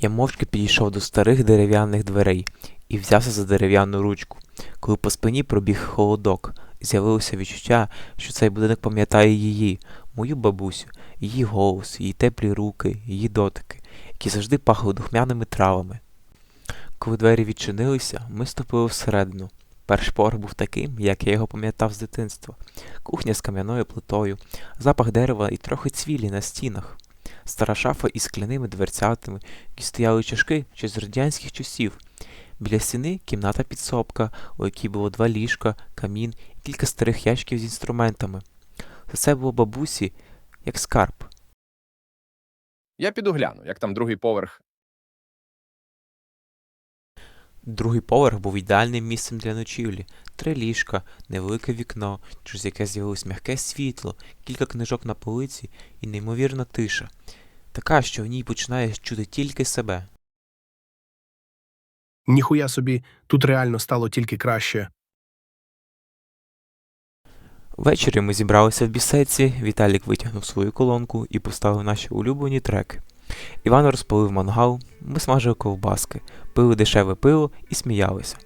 Я мовчки підійшов до старих дерев'яних дверей і взявся за дерев'яну ручку. Коли по спині пробіг холодок, з'явилося відчуття, що цей будинок пам'ятає її, мою бабусю, її голос, її теплі руки, її дотики, які завжди пахли духмяними травами. Коли двері відчинилися, ми ступили всередину. Перший поверх був таким, як я його пам'ятав з дитинства. Кухня з кам'яною плитою, запах дерева і трохи цвілі на стінах. Стара шафа із скляними дверцятами, які стояли чашки ще з радянських часів. Біля стіни кімната підсобка, у якій було два ліжка, камін і кілька старих ящиків з інструментами. За це було бабусі, як скарб. Я піду гляну, як там другий поверх. Другий поверх був ідеальним місцем для ночівлі. Три ліжка, невелике вікно, через яке з'явилось м'яке світло, кілька книжок на полиці і неймовірна тиша. Така, що в ній починаєш чути тільки себе. Ніхуя собі, тут реально стало тільки краще. Ввечері ми зібралися в бісеці, Віталік витягнув свою колонку і поставив наші улюблені треки. Іван розпалив мангал, ми смажили ковбаски, пили дешеве пиво і сміялися.